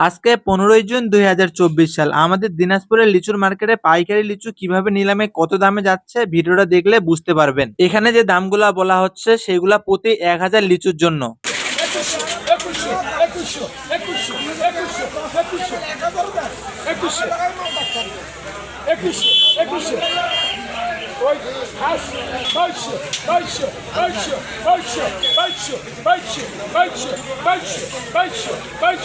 আজকে পনেরোই জুন দুই হাজার চব্বিশ সাল আমাদের দিনাজপুরের লিচুর মার্কেটে পাইকারি লিচু কীভাবে নিলামে কত দামে যাচ্ছে ভিডিওটা দেখলে বুঝতে পারবেন এখানে যে দামগুলা বলা হচ্ছে সেগুলা প্রতি এক হাজার লিচুর জন্য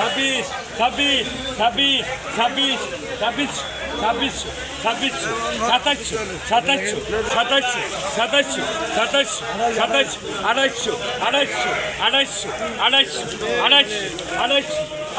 ছাব্বিশ ছাব্বিশ ছাব্বিশ ছাব্বিশ ছাব্বিশ ছাব্বিশ ছাব্বিশ সাতাশ সাতাশ সাতাশ সাতাশ সাতাশ সাতাশ আড়াইশো আড়াইশো আড়াইশো আড়াইশো আড়াইশো আড়াইশো আড়াইশো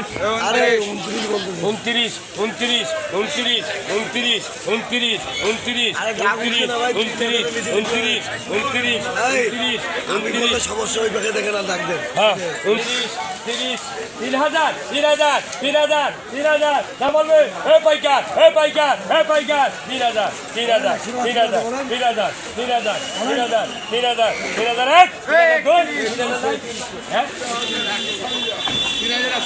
উনত্রিশ উনত্রিশ উনত্রিশ উনত্রিশ উনত্রিশ উনত্রিশ উনত্রিশ উনত্রিশ উনত্রিশ উনত্রিশ উনত্রিশ আমি বললে সমস্যা ওই পাখে দেখে না ডাক হ্যাঁ উনত্রিশ তিরিশ তিন হাজার তিন হাজার তিন হাজার তিন হাজার না বলবে হে পাইকার হে পাইকার হে পাইকার তিন হাজার তিন হাজার তিন হাজার তিন হাজার তিন হাজার তিন হাজার তিন হাজার তিন হাজার এক তিন হাজার। হ্যাঁ হ্যাঁ হ্যাঁ একত্রিশ একত্রিশ একত্রিশ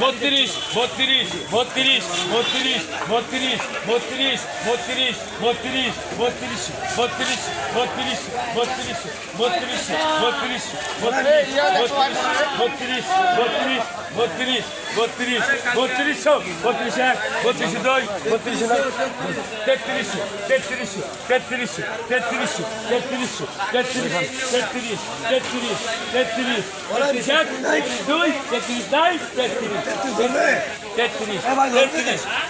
বত্রিশ বত্রিশ বত্রিশ বত্রিশ বত্রিশ বত্রিশ বত্রিশ বত্রিশ বত্রিশ বত্রিশ বত্রিশ বত্রিশ বত্রিশ বত্রিশ বত্রিশ বত্রিশ বত্রিশ বত্রিশ বত্রিশ বত্রিশশো বত্রিশ এক বত্রিশ দুই বত্রিশ নয় তেত্রিশ তেত্রিশ তেত্রিশ তেত্রিশ তেত্রিশ তেত্রিশ তেত্রিশ তেত্রিশ তেত্রিশ তেত্রিশ এক দুই তেত্রিশ নাই তেত্রিশ বলবে তেত্রিশ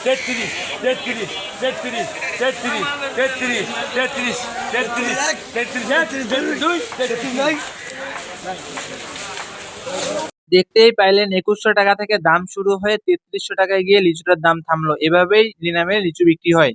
তেত্রিশ তেত্রিশ তেত্রিশ তেত্রিশ তেত্রিশ তেত্রিশ তেত্রিশ তেত্রিশ তেত্রিশ এক দুই তেত্রিশ নাই দেখতেই পাইলেন একুশশো টাকা থেকে দাম শুরু হয়ে তেত্রিশশো টাকায় গিয়ে লিচুটার দাম থামলো। এভাবেই নিলামে লিচু বিক্রি হয়।